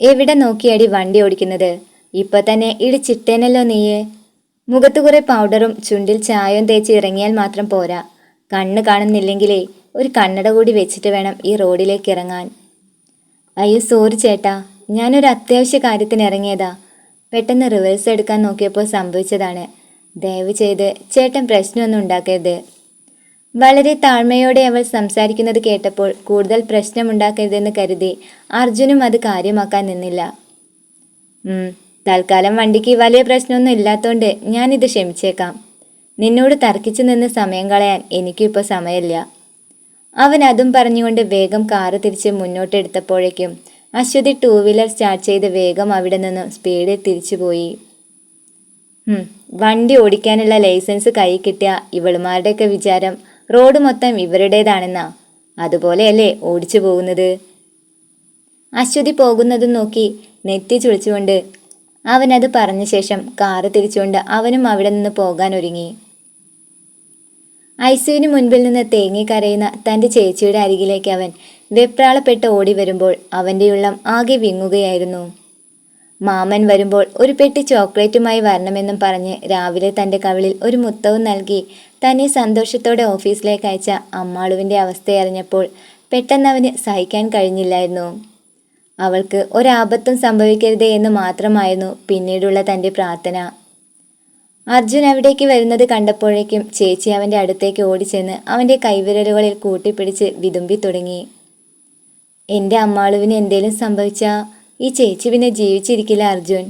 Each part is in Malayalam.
എവിടെ നോക്കിയാടി വണ്ടി ഓടിക്കുന്നത്? ഇപ്പൊ തന്നെ ഇടിച്ചിട്ടേനല്ലോ നീയെ. മുഖത്ത് കുറെ പൗഡറും ചുണ്ടിൽ ചായയും തേച്ച് ഇറങ്ങിയാൽ മാത്രം പോരാ. കണ്ണ് കാണുന്നില്ലെങ്കിലേ ഒരു കണ്ണട കൂടി വെച്ചിട്ട് വേണം ഈ റോഡിലേക്ക് ഇറങ്ങാൻ. അയ്യോ സോറി ചേട്ടാ. ഞാനൊരു അത്യാവശ്യ കാര്യത്തിന് ഇറങ്ങിയതാ. പെട്ടെന്ന് റിവേഴ്സ് എടുക്കാൻ നോക്കിയപ്പോൾ സംഭവിച്ചതാണ്. ദയവ് ചെയ്ത് ചേട്ടൻ പ്രശ്നമൊന്നും ഉണ്ടാക്കരുത്. വളരെ താഴ്മയോടെ അവൾ സംസാരിക്കുന്നത് കേട്ടപ്പോൾ കൂടുതൽ പ്രശ്നമുണ്ടാക്കരുതെന്ന് കരുതി അർജുനും അത് കാര്യമാക്കാൻ നിന്നില്ല. തൽക്കാലം വണ്ടിക്ക് വലിയ പ്രശ്നമൊന്നും ഇല്ലാത്തോണ്ട് ഞാനിത് ക്ഷമിച്ചേക്കാം. നിന്നോട് തർക്കിച്ചു നിന്ന് സമയം കളയാൻ എനിക്കിപ്പോൾ സമയമില്ല. അവൻ അതും പറഞ്ഞുകൊണ്ട് വേഗം കാറ് തിരിച്ച് മുന്നോട്ടെടുത്തപ്പോഴേക്കും അശ്വതി ടൂ വീലർ സ്റ്റാർട്ട് ചെയ്ത് വേഗം അവിടെ നിന്ന് സ്പീഡിൽ തിരിച്ചുപോയി. വണ്ടി ഓടിക്കാനുള്ള ലൈസൻസ് കൈ കിട്ടിയ ഇവളുമാരുടെയൊക്കെ വിചാരം റോഡ് മൊത്തം ഇവരുടേതാണെന്നാ. അതുപോലെയല്ലേ ഓടിച്ചു പോകുന്നത്? അശ്വതി പോകുന്നതും നോക്കി നെറ്റി ചുളിച്ചുകൊണ്ട് അവനത് പറഞ്ഞ ശേഷം കാറ് തിരിച്ചുകൊണ്ട് അവനും അവിടെ നിന്ന് പോകാൻ ഒരുങ്ങി. ഐസുവിന് മുൻപിൽ നിന്ന് തേങ്ങി കരയുന്ന തന്റെ ചേച്ചിയുടെ അരികിലേക്ക് അവൻ വെപ്രാളപ്പെട്ട് ഓടി വരുമ്പോൾ അവന്റെ ഉള്ളം ആകെ വിങ്ങുകയായിരുന്നു. മാമൻ വരുമ്പോൾ ഒരു പെട്ടി ചോക്ലേറ്റുമായി വരണമെന്നും പറഞ്ഞ് രാവിലെ തന്റെ കവിളിൽ ഒരു മുത്തവും നൽകി. തന്നെ സന്തോഷത്തോടെ ഓഫീസിലേക്ക് അയച്ച അമ്മാളുവിന്റെ അവസ്ഥയറിഞ്ഞപ്പോൾ പെട്ടെന്ന് അവന് സഹിക്കാൻ കഴിഞ്ഞില്ലായിരുന്നു. അവൾക്ക് ഒരാപത്തും സംഭവിക്കരുതേ എന്ന് മാത്രമായിരുന്നു പിന്നീടുള്ള തന്റെ പ്രാർത്ഥന. അർജുൻ അവിടേക്ക് വരുന്നത് കണ്ടപ്പോഴേക്കും ചേച്ചി അവന്റെ അടുത്തേക്ക് ഓടിച്ചെന്ന് അവന്റെ കൈവിരലുകളിൽ കൂട്ടിപ്പിടിച്ച് വിതുമ്പി തുടങ്ങി. എന്റെ അമ്മാളുവിന് എന്തേലും സംഭവിച്ചാ? ഈ ചേച്ചി പിന്നെ ജീവിച്ചിരിക്കില്ല അർജുൻ.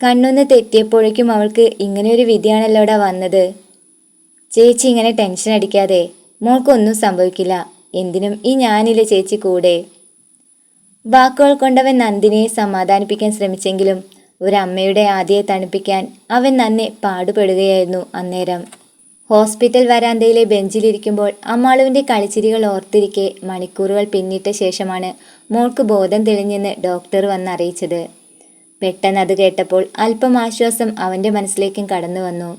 കണ്ണൊന്ന് തെറ്റിയപ്പോഴേക്കും അവൾക്ക് ഇങ്ങനെയൊരു വിധിയാണല്ലോടാ വന്നത്. ചേച്ചി ഇങ്ങനെ ടെൻഷൻ അടിക്കാതെ മോൾക്കൊന്നും സംഭവിക്കില്ല. എന്തിനും ഈ ഞാനില്ല ചേച്ചി കൂടെ? വാക്കുകൾ കൊണ്ടവൻ നന്ദിനിയെ സമാധാനിപ്പിക്കാൻ ശ്രമിച്ചെങ്കിലും ഒരമ്മയുടെ ആദിയെ തണുപ്പിക്കാൻ അവൻ നന്നെ പാടുപെടുകയായിരുന്നു അന്നേരം. ഹോസ്പിറ്റൽ വരാന്തയിലെ ബെഞ്ചിലിരിക്കുമ്പോൾ അമ്മാളുവിന്റെ കളിച്ചിരികൾ ഓർത്തിരിക്കെ മണിക്കൂറുകൾ പിന്നിട്ട ശേഷമാണ് മോൾക്ക് ബോധം തെളിഞ്ഞെന്ന് ഡോക്ടർ വന്നറിയിച്ചത് പെട്ടെന്ന് അത് കേട്ടപ്പോൾ അല്പം ആശ്വാസം അവന്റെ മനസ്സിലേക്കും കടന്നു വന്നു.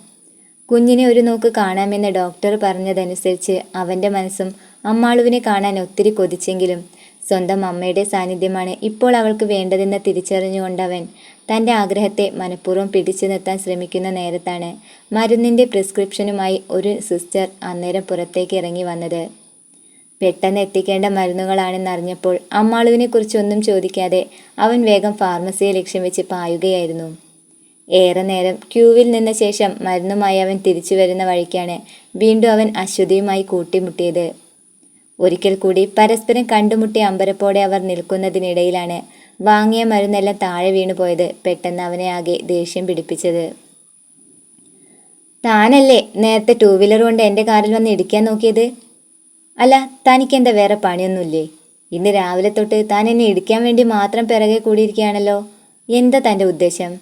കുഞ്ഞിനെ ഒരു നോക്ക് കാണാമെന്ന് ഡോക്ടർ പറഞ്ഞതനുസരിച്ച് അവന്റെ മനസ്സും അമ്മാളുവിനെ കാണാൻ ഒത്തിരി കൊതിച്ചെങ്കിലും സ്വന്തം അമ്മയുടെ സാന്നിധ്യമാണ് ഇപ്പോൾ അവൾക്ക് വേണ്ടതെന്ന് തിരിച്ചറിഞ്ഞുകൊണ്ടവൻ തന്റെ ആഗ്രഹത്തെ മനഃപൂർവം പിടിച്ചു നിർത്താൻ ശ്രമിക്കുന്ന നേരത്താണ് മരുന്നിന്റെ പ്രിസ്ക്രിപ്ഷനുമായി ഒരു സിസ്റ്റർ അന്നേരം പുറത്തേക്ക് ഇറങ്ങി വന്നത്. പെട്ടെന്ന് എത്തിക്കേണ്ട മരുന്നുകളാണെന്നറിഞ്ഞപ്പോൾ അമ്മാളുവിനെ കുറിച്ചൊന്നും ചോദിക്കാതെ അവൻ വേഗം ഫാർമസിയെ ലക്ഷ്യം വെച്ച് പായുകയായിരുന്നു. ഏറെ നേരം ക്യൂവിൽ നിന്ന ശേഷം മരുന്നുമായി അവൻ തിരിച്ചു വരുന്ന വഴിക്കാണ് വീണ്ടും അവൻ അശ്വതിയുമായി കൂട്ടിമുട്ടിയത്. ഒരിക്കൽ കൂടി പരസ്പരം കണ്ടുമുട്ടി അമ്പരപ്പോടെ അവർ നിൽക്കുന്നതിനിടയിലാണ് വാങ്ങിയ മരുന്നെല്ലാം താഴെ വീണുപോയത് പെട്ടെന്ന് അവനെ ആകെ ദേഷ്യം പിടിപ്പിച്ചത്. താനല്ലേ നേരത്തെ ടൂ വീലർ കൊണ്ട് എന്റെ കാറിൽ വന്ന് ഇടിക്കാൻ നോക്കിയത്? അല്ല തനിക്കെന്താ വേറെ പണിയൊന്നുമില്ലേ? ഇന്ന് രാവിലെ തൊട്ട് താൻ എന്നെ ഇടിക്കാൻ വേണ്ടി മാത്രം പിറകെ കൂടിയിരിക്കുകയാണല്ലോ. എന്താ തന്റെ ഉദ്ദേശം?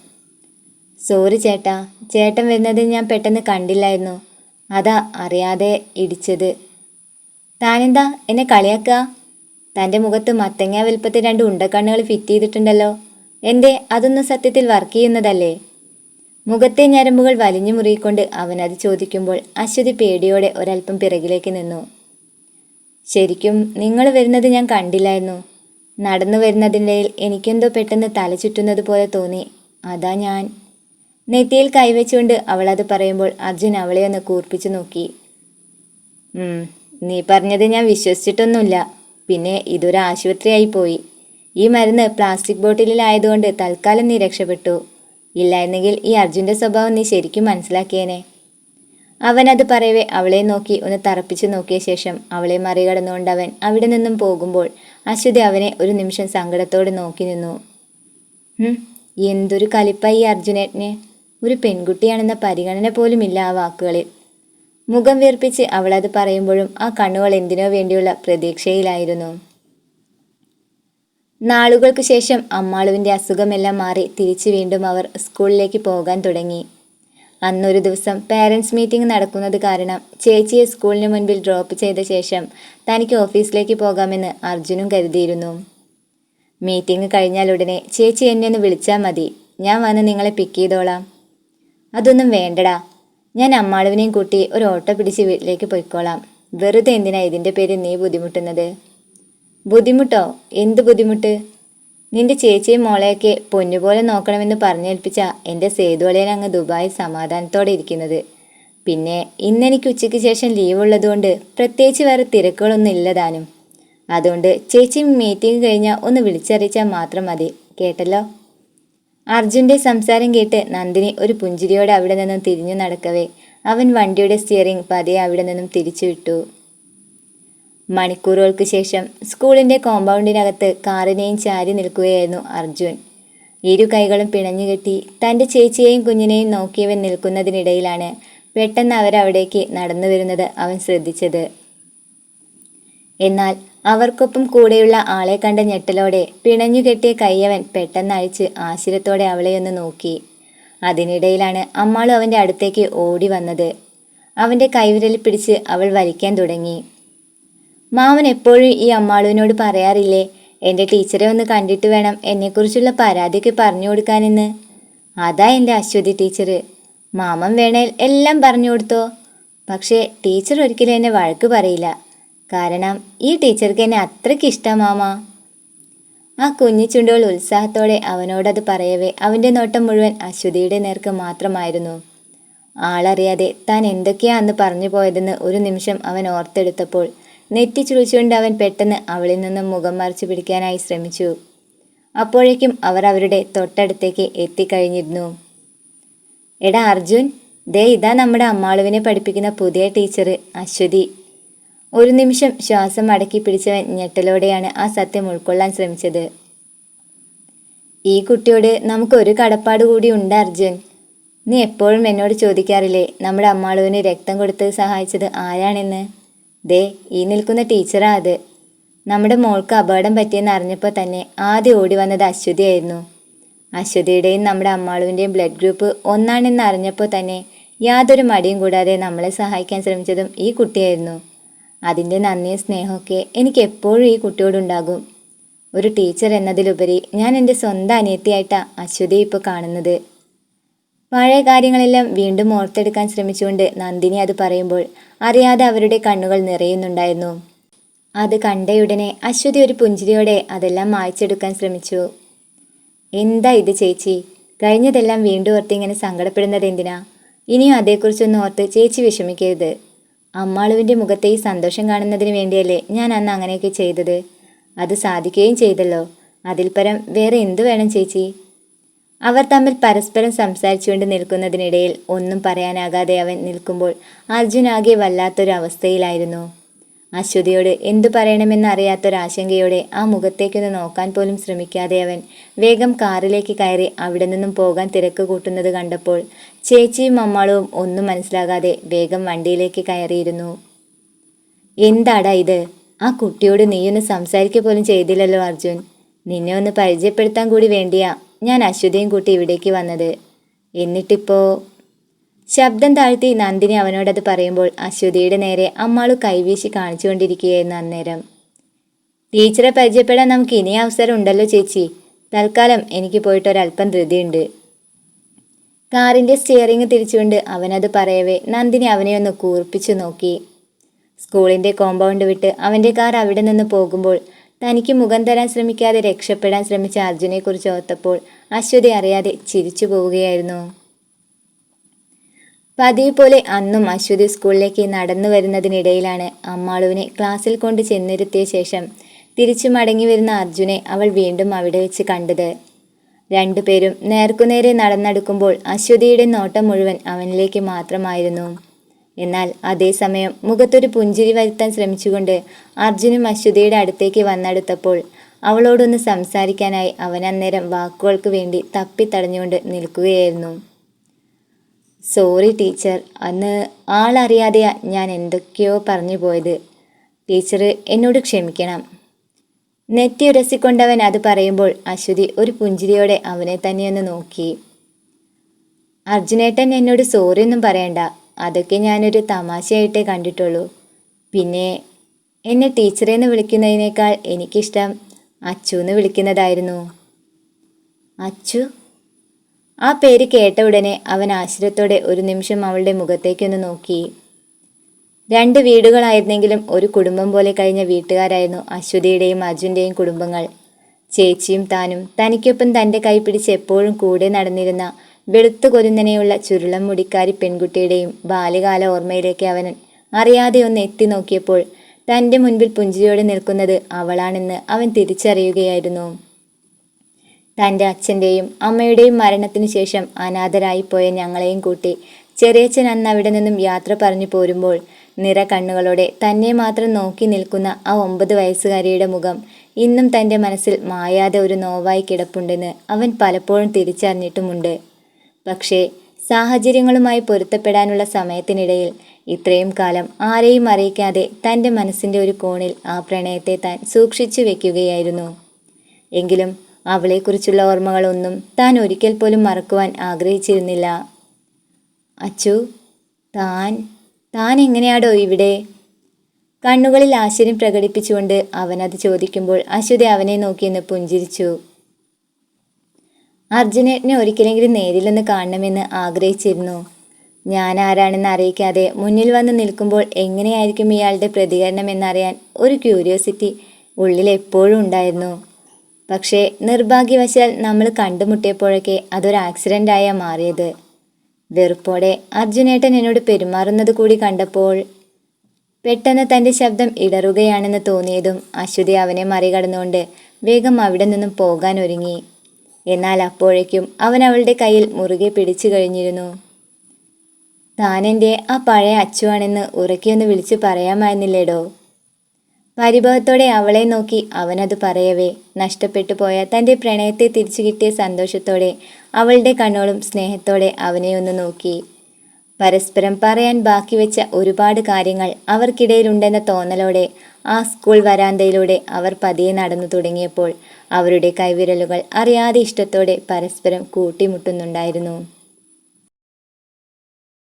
സോറി ചേട്ടാ ചേട്ടൻ വരുന്നത് ഞാൻ പെട്ടെന്ന് കണ്ടില്ലായിരുന്നു. അതാ അറിയാതെ ഇടിച്ചത്. താനെന്താ? എന്നെ കളിയാക്കുക തന്റെ മുഖത്ത് മത്തങ്ങ വലുപ്പത്തിൽ രണ്ട് ഉണ്ടക്കണ്ണുകൾ ഫിറ്റ് ചെയ്തിട്ടുണ്ടല്ലോ. എന്റെ അതൊന്നും സത്യത്തിൽ വർക്ക് ചെയ്യുന്നതല്ലേ? മുഖത്തെ ഞരമ്പുകൾ വലിഞ്ഞു മുറുകിക്കൊണ്ട് അവനത് ചോദിക്കുമ്പോൾ അശ്വതി പേടിയോടെ ഒരൽപ്പം പിറകിലേക്ക് നിന്നു. ശരിക്കും നിങ്ങൾ വരുന്നത് ഞാൻ കണ്ടില്ലായിരുന്നു. നടന്നു വരുന്നതിനിടയിൽ എനിക്കെന്തോ പെട്ടെന്ന് തല ചുറ്റുന്നത് പോലെ തോന്നി. അതാ ഞാൻ. നെറ്റിയിൽ കൈവച്ചുകൊണ്ട് അവളത് പറയുമ്പോൾ അർജുൻ അവളെ ഒന്ന് കൂർപ്പിച്ചു നോക്കി. നീ പറഞ്ഞത് ഞാൻ വിശ്വസിച്ചിട്ടൊന്നുമില്ല. പിന്നെ ഇതൊരു ആശുപത്രിയായി പോയി. ഈ മരുന്ന് പ്ലാസ്റ്റിക് ബോട്ടിലിലായതുകൊണ്ട് തൽക്കാലം നീ രക്ഷപ്പെട്ടു. ഇല്ലായിരുന്നെങ്കിൽ ഈ അർജുന്റെ സ്വഭാവം നീ ശരിക്കും മനസ്സിലാക്കിയേനെ. അവൻ അത് പറയവേ അവളെ നോക്കി ഒന്ന് തറപ്പിച്ചു നോക്കിയ ശേഷം അവളെ മറികടന്നുകൊണ്ട് അവൻ അവിടെ നിന്നും പോകുമ്പോൾ അശ്വതി അവനെ ഒരു നിമിഷം സങ്കടത്തോടെ നോക്കി നിന്നു. എന്തൊരു കലിപ്പായി ഈ അർജുനേട്ടന്. ഒരു പെൺകുട്ടിയാണെന്ന പരിഗണന പോലുമില്ല ആ വാക്കുകളിൽ. മുഖം വീർപ്പിച്ച് അവളത് പറയുമ്പോഴും ആ കണ്ണുകൾ എന്തിനോ വേണ്ടിയുള്ള പ്രതീക്ഷയിലായിരുന്നു. നാളുകൾക്ക് ശേഷം അമ്മാളുവിന്റെ അസുഖമെല്ലാം മാറി തിരിച്ചു വീണ്ടും അവർ സ്കൂളിലേക്ക് പോകാൻ തുടങ്ങി. അന്നൊരു ദിവസം പേരൻസ് മീറ്റിംഗ് നടക്കുന്നത് കാരണം ചേച്ചിയെ സ്കൂളിന് മുൻപിൽ ഡ്രോപ്പ് ചെയ്ത ശേഷം തനിക്ക് ഓഫീസിലേക്ക് പോകാമെന്ന് അർജുനും കരുതിയിരുന്നു. മീറ്റിംഗ് കഴിഞ്ഞാൽ ഉടനെ ചേച്ചി എന്നെ ഒന്ന് വിളിച്ചാൽ മതി. ഞാൻ വന്ന് നിങ്ങളെ പിക്ക് ചെയ്തോളാം. അതൊന്നും വേണ്ടടാ. ഞാൻ അമ്മാളുവിനെയും കൂട്ടി ഒരു ഓട്ടോ പിടിച്ച് വീട്ടിലേക്ക് പോയിക്കോളാം. വെറുതെ എന്തിനാ ഇതിന്റെ പേര് നീ ബുദ്ധിമുട്ടുന്നത്? ബുദ്ധിമുട്ടോ? എന്ത് ബുദ്ധിമുട്ട്? നിന്റെ ചേച്ചിയും മോളെയൊക്കെ പൊന്നുപോലെ നോക്കണമെന്ന് പറഞ്ഞേൽപ്പിച്ച എന്റെ സേതുവളയൻ അങ്ങ് ദുബായിൽ സമാധാനത്തോടെ ഇരിക്കുന്നത്. പിന്നെ ഇന്നെനിക്ക് ഉച്ചയ്ക്ക് ശേഷം ലീവ് ഉള്ളതുകൊണ്ട് പ്രത്യേകിച്ച് വേറെ തിരക്കുകളൊന്നും ഇല്ലതാനും അതുകൊണ്ട് ചേച്ചി മീറ്റിംഗ് കഴിഞ്ഞാൽ ഒന്ന് വിളിച്ചറിയിച്ചാൽ മാത്രം മതി. കേട്ടല്ലോ? അർജുന്റെ സംസാരം കേട്ട് നന്ദിനി ഒരു പുഞ്ചിരിയോടെ അവിടെ നിന്നും തിരിഞ്ഞു നടക്കവേ. അവൻ വണ്ടിയുടെ സ്റ്റിയറിംഗ് പതിയെ അവിടെ നിന്നും തിരിച്ചു വിട്ടു. മണിക്കൂറുകൾക്ക് ശേഷം സ്കൂളിന്റെ കോമ്പൗണ്ടിനകത്ത് കാറിനെയും ചാരി നിൽക്കുകയായിരുന്നു അർജുൻ. ഇരു കൈകളും പിണഞ്ഞുകെട്ടി തന്റെ ചേച്ചിയെയും കുഞ്ഞിനെയും നോക്കിയവൻ നിൽക്കുന്നതിനിടയിലാണ് പെട്ടെന്ന് അവരവിടേക്ക് നടന്നു വരുന്നത് അവൻ ശ്രദ്ധിച്ചത്. എന്നാൽ അവർക്കൊപ്പം കൂടെയുള്ള ആളെ കണ്ട ഞെട്ടലോടെ പിണഞ്ഞുകെട്ടിയ കയ്യവൻ പെട്ടെന്ന് അഴിച്ച് ആശ്ചര്യത്തോടെ അവളെയൊന്ന് നോക്കി. അതിനിടയിലാണ് അമ്മാളും അവന്റെ അടുത്തേക്ക് ഓടി വന്നത്. അവന്റെ കൈവിരൽ പിടിച്ച് അവൾ വലിക്കാൻ തുടങ്ങി. മാമൻ എപ്പോഴും ഈ അമ്മാളുവിനോട് പറയാറില്ലേ എന്റെ ടീച്ചറെ ഒന്ന് കണ്ടിട്ട് വേണം എന്നെക്കുറിച്ചുള്ള പരാതിയൊക്കെ പറഞ്ഞു കൊടുക്കാനെന്ന്. അതാ എന്റെ അശ്വതി ടീച്ചർ മാമൻ വേണേൽ എല്ലാം പറഞ്ഞു കൊടുത്തോ. പക്ഷേ ടീച്ചർ ഒരിക്കലും എന്നെ വഴക്ക് പറയില്ല. കാരണം ഈ ടീച്ചർക്ക് എന്നെ അത്രയ്ക്ക് ഇഷ്ടമാമാ ആ കുഞ്ഞു ചുണ്ടുകൾ ഉത്സാഹത്തോടെ അവനോടത് പറയവേ അവന്റെ നോട്ടം മുഴുവൻ അശ്വതിയുടെ നേർക്ക് മാത്രമായിരുന്നു. ആളറിയാതെ താൻ എന്തൊക്കെയാ അന്ന് പറഞ്ഞു പോയതെന്ന് ഒരു നിമിഷം അവൻ ഓർത്തെടുത്തപ്പോൾ നെറ്റി ചുളിച്ചുകൊണ്ട് അവൻ പെട്ടെന്ന് അവളിൽ നിന്നും മുഖം മറിച്ചു പിടിക്കാനായി ശ്രമിച്ചു. അപ്പോഴേക്കും അവർ അവരുടെ തൊട്ടടുത്തേക്ക് എത്തിക്കഴിഞ്ഞിരുന്നു. എടാ അർജുൻ ദേ ഇതാ നമ്മുടെ അമ്മാളുവിനെ പഠിപ്പിക്കുന്ന പുതിയ ടീച്ചർ അശ്വതി. ഒരു നിമിഷം ശ്വാസം അടക്കി പിടിച്ചവൻ ഞെട്ടലോടെയാണ് ആ സത്യം ഉൾക്കൊള്ളാൻ ശ്രമിച്ചത്. ഈ കുട്ടിയോട് നമുക്കൊരു കടപ്പാട് കൂടി ഉണ്ട് അർജുൻ. നീ എപ്പോഴും എന്നോട് ചോദിക്കാറില്ലേ നമ്മുടെ അമ്മാളുവിന് രക്തം കൊടുത്ത് സഹായിച്ചത് ആരാണെന്ന്? ദേ ഈ നിൽക്കുന്ന ടീച്ചറാ അത്. നമ്മുടെ മോൾക്ക് അപകടം പറ്റിയെന്ന് അറിഞ്ഞപ്പോൾ തന്നെ ആദ്യം ഓടി വന്നത് അശ്വതിയായിരുന്നു. അശ്വതിയുടെയും നമ്മുടെ അമ്മാളുവിന്റെയും ബ്ലഡ് ഗ്രൂപ്പ് ഒന്നാണെന്ന് അറിഞ്ഞപ്പോൾ തന്നെ യാതൊരു മടിയും കൂടാതെ നമ്മളെ സഹായിക്കാൻ ശ്രമിച്ചതും ഈ കുട്ടിയായിരുന്നു. അതിന്റെ നന്ദിയും സ്നേഹമൊക്കെ എനിക്ക് എപ്പോഴും ഈ കുട്ടിയോടുണ്ടാകും ഒരു ടീച്ചർ എന്നതിലുപരി ഞാൻ എന്റെ സ്വന്തം അനിയത്തിയായിട്ടാണ് അശ്വതി ഇപ്പോൾ കാണുന്നത്. പഴയ കാര്യങ്ങളെല്ലാം വീണ്ടും ഓർത്തെടുക്കാൻ ശ്രമിച്ചുകൊണ്ട് നന്ദിനി അത് പറയുമ്പോൾ അറിയാതെ അവരുടെ കണ്ണുകൾ നിറയുന്നുണ്ടായിരുന്നു. അത് കണ്ടയുടനെ അശ്വതി ഒരു പുഞ്ചിരിയോടെ അതെല്ലാം മായ്ച്ചെടുക്കാൻ ശ്രമിച്ചു. എന്താ ഇത് ചേച്ചി? കഴിഞ്ഞതെല്ലാം വീണ്ടും ഓർത്ത് ഇങ്ങനെ സങ്കടപ്പെടുന്നത് എന്തിനാ? ഇനിയും അതേക്കുറിച്ചൊന്നും ഓർത്ത് ചേച്ചി വിഷമിക്കരുത്. അമ്മാളുവിന്റെ മുഖത്തെ ഈ സന്തോഷം കാണുന്നതിന് വേണ്ടിയല്ലേ ഞാൻ അന്ന് അങ്ങനെയൊക്കെ ചെയ്തത്? അത് സാധിക്കുകയും ചെയ്തല്ലോ. അതിൽ പരം വേറെ എന്തു വേണം ചേച്ചി? അവർ തമ്മിൽ പരസ്പരം സംസാരിച്ചുകൊണ്ട് നിൽക്കുന്നതിനിടയിൽ ഒന്നും പറയാനാകാതെ അവൻ നിൽക്കുമ്പോൾ അർജുൻ ആകെ അവസ്ഥയിലായിരുന്നു അശ്വതിയോട് എന്തു പറയണമെന്നറിയാത്തൊരാശങ്കയോടെ ആ മുഖത്തേക്കൊന്ന് നോക്കാൻ പോലും ശ്രമിക്കാതെ അവൻ വേഗം കാറിലേക്ക് കയറി അവിടെ നിന്നും പോകാൻ തിരക്ക് കൂട്ടുന്നത് കണ്ടപ്പോൾ ചേച്ചിയും അമ്മാളും ഒന്നും മനസ്സിലാകാതെ വേഗം വണ്ടിയിലേക്ക് കയറിയിരുന്നു. എന്താടാ ഇത്? ആ കുട്ടിയോട് നീയൊന്ന് സംസാരിക്കുക പോലും ചെയ്തില്ലല്ലോ അർജുൻ. നിന്നെ ഒന്ന് പരിചയപ്പെടുത്താൻ കൂടി വേണ്ടിയാ ഞാൻ അശ്വതിയും കൂട്ടി ഇവിടേക്ക് വന്നത്. എന്നിട്ടിപ്പോ ശബ്ദം താഴ്ത്തി നന്ദിനി അവനോടത് പറയുമ്പോൾ അശ്വതിയുടെ നേരെ അമ്മാളു കൈവീശി കാണിച്ചുകൊണ്ടിരിക്കുകയായിരുന്നു അന്നേരം. ടീച്ചറെ പരിചയപ്പെടാൻ നമുക്ക് ഇനി അവസരം ഉണ്ടല്ലോ ചേച്ചി. തൽക്കാലം എനിക്ക് പോയിട്ട് ധൃതിയുണ്ട്. കാറിന്റെ സ്റ്റിയറിംഗ് തിരിച്ചുകൊണ്ട് അവനത് പറയവേ നന്ദിനി അവനെ ഒന്ന് കൂർപ്പിച്ചു നോക്കി. സ്കൂളിന്റെ കോമ്പൗണ്ട് വിട്ട് അവന്റെ കാർ അവിടെ നിന്ന് പോകുമ്പോൾ തനിക്ക് മുഖം തരാൻ ശ്രമിക്കാതെ രക്ഷപ്പെടാൻ ശ്രമിച്ച അർജുനെക്കുറിച്ച് ഓർത്തപ്പോൾ അശ്വതി അറിയാതെ ചിരിച്ചു പോവുകയായിരുന്നു. പതിവ് പോലെ അന്നും അശ്വതി സ്കൂളിലേക്ക് നടന്നു വരുന്നതിനിടയിലാണ് അമ്മാളുവിനെ ക്ലാസ്സിൽ കൊണ്ട് ചെന്നിരുത്തിയ ശേഷം തിരിച്ചു മടങ്ങി വരുന്ന അർജുനെ അവൾ വീണ്ടും അവിടെ വെച്ച് കണ്ടത്. രണ്ടുപേരും നേർക്കുനേരെ നടന്നെടുക്കുമ്പോൾ അശ്വതിയുടെ നോട്ടം മുഴുവൻ അവനിലേക്ക് മാത്രമായിരുന്നു. എന്നാൽ അതേസമയം മുഖത്തൊരു പുഞ്ചിരി വരുത്താൻ ശ്രമിച്ചുകൊണ്ട് അർജുനും അശ്വതിയുടെ അടുത്തേക്ക് വന്നെടുത്തപ്പോൾ അവളോടൊന്ന് സംസാരിക്കാനായി അവൻ അന്നേരം വാക്കുകൾക്ക് വേണ്ടി തപ്പിത്തടഞ്ഞുകൊണ്ട് നിൽക്കുകയായിരുന്നു. സോറി ടീച്ചർ അന്ന് ആളറിയാതെയാ ഞാൻ എന്തൊക്കെയോ പറഞ്ഞു പോയത്. ടീച്ചർ എന്നോട് ക്ഷമിക്കണം. നെറ്റി ഉരസിക്കൊണ്ടവൻ അത് പറയുമ്പോൾ അശ്വതി ഒരു പുഞ്ചിരിയോടെ അവനെ തന്നെയൊന്ന് നോക്കി. അർജുനേട്ടൻ എന്നോട് സോറി ഒന്നും പറയണ്ട. അതൊക്കെ ഞാനൊരു തമാശയായിട്ടേ കണ്ടിട്ടുള്ളൂ. പിന്നെ എന്നെ ടീച്ചറെ എന്ന് വിളിക്കുന്നതിനേക്കാൾ എനിക്കിഷ്ടം അച്ചു എന്ന് വിളിക്കുന്നതായിരുന്നു. അച്ചു? ആ പേര് കേട്ട ഉടനെ അവൻ ആശ്ചര്യത്തോടെ ഒരു നിമിഷം അവളുടെ മുഖത്തേക്കൊന്ന് നോക്കി. രണ്ട് വീടുകളായിരുന്നെങ്കിലും ഒരു കുടുംബം പോലെ കഴിഞ്ഞ വീട്ടുകാരായിരുന്നു അശ്വതിയുടെയും അർജുന്റെയും കുടുംബങ്ങൾ. ചേച്ചിയും താനും തനിക്കൊപ്പം തന്റെ കൈ പിടിച്ച് എപ്പോഴും കൂടെ നടന്നിരുന്ന വെളുത്തു കൊരുന്നനെയുള്ള ചുരുളം മുടിക്കാരി പെൺകുട്ടിയുടെയും ബാല്യകാല ഓർമ്മയിലേക്ക് അവൻ അറിയാതെ ഒന്ന് എത്തി നോക്കിയപ്പോൾ തന്റെ മുൻപിൽ പുഞ്ചിരിയോടെ നിൽക്കുന്നത് അവളാണെന്ന് അവൻ തിരിച്ചറിയുകയായിരുന്നു. തന്റെ അച്ഛന്റെയും അമ്മയുടെയും മരണത്തിനു ശേഷം അനാഥരായിപ്പോയ ഞങ്ങളെയും കൂട്ടി ചെറിയച്ഛൻ അന്ന് അവിടെ നിന്നും യാത്ര പറഞ്ഞു പോരുമ്പോൾ നിറ കണ്ണുകളോടെ തന്നെ മാത്രം നോക്കി നിൽക്കുന്ന ആ ഒമ്പത് വയസ്സുകാരിയുടെ മുഖം ഇന്നും തന്റെ മനസ്സിൽ മായാതെ ഒരു നോവായി കിടപ്പുണ്ടെന്ന് അവൻ പലപ്പോഴും തിരിച്ചറിഞ്ഞിട്ടുമുണ്ട്. പക്ഷേ സാഹചര്യങ്ങളുമായി പൊരുത്തപ്പെടാനുള്ള സമയത്തിനിടയിൽ ഇത്രയും കാലം ആരെയും അറിയിക്കാതെ തന്റെ മനസ്സിന്റെ ഒരു കോണിൽ ആ പ്രണയത്തെ താൻ സൂക്ഷിച്ചു വെക്കുകയായിരുന്നു. എങ്കിലും അവളെക്കുറിച്ചുള്ള ഓർമ്മകളൊന്നും താൻ ഒരിക്കൽ പോലും മറക്കുവാൻ ആഗ്രഹിച്ചിരുന്നില്ല. അച്ചു താൻ താൻ എങ്ങനെയാടോ ഇവിടെ? കണ്ണുകളിൽ ആശ്ചര്യം പ്രകടിപ്പിച്ചുകൊണ്ട് അവനത് ചോദിക്കുമ്പോൾ അശ്വതി അവനെ നോക്കിയെന്ന് പുഞ്ചിരിച്ചു. അർജുനനെ ഒരിക്കലെങ്കിലും നേരിലൊന്ന് കാണണമെന്ന് ആഗ്രഹിച്ചിരുന്നു. ഞാൻ ആരാണെന്ന് അറിയിക്കാതെ മുന്നിൽ വന്ന് നിൽക്കുമ്പോൾ എങ്ങനെയായിരിക്കും ഇയാളുടെ പ്രതികരണം എന്നറിയാൻ ഒരു ക്യൂരിയോസിറ്റി ഉള്ളിൽ എപ്പോഴും ഉണ്ടായിരുന്നു. പക്ഷേ നിർഭാഗ്യവശാൽ നമ്മൾ കണ്ടുമുട്ടിയപ്പോഴൊക്കെ അതൊരു ആക്സിഡന്റായാണ് മാറിയത്. വെറുപ്പോടെ അർജുനേട്ടൻ എന്നോട് പെരുമാറുന്നത് കൂടി കണ്ടപ്പോൾ പെട്ടെന്ന് തന്റെ ശബ്ദം ഇടറുകയാണെന്ന് തോന്നിയതും അശ്വതി അവനെ മറികടന്നുകൊണ്ട് വേഗം അവിടെ നിന്നും പോകാൻ ഒരുങ്ങി. എന്നാൽ അപ്പോഴേക്കും അവൻ അവളുടെ കയ്യിൽ മുറുകെ പിടിച്ചു കഴിഞ്ഞിരുന്നു. താനെന്റെ ആ പഴയ അച്ചുവാണെന്ന് ഉറക്കിയൊന്ന് വിളിച്ചു പറയാമായിരുന്നില്ലേടോ? പരിഭവത്തോടെ അവളെ നോക്കി അവനത് പറയവേ. നഷ്ടപ്പെട്ടു പോയ തന്റെ പ്രണയത്തെ തിരിച്ചു കിട്ടിയ സന്തോഷത്തോടെ അവളുടെ കണ്ണോളും സ്നേഹത്തോടെ അവനെ ഒന്ന് നോക്കി. പരസ്പരം പറയാൻ ബാക്കി വെച്ച ഒരുപാട് കാര്യങ്ങൾ അവർക്കിടയിലുണ്ടെന്ന തോന്നലോടെ ആ സ്കൂൾ വരാന്തയിലൂടെ അവർ പതിയെ നടന്നു തുടങ്ങിയപ്പോൾ അവരുടെ കൈവിരലുകൾ അറിയാതെ ഇഷ്ടത്തോടെ പരസ്പരം കൂട്ടിമുട്ടുന്നുണ്ടായിരുന്നു.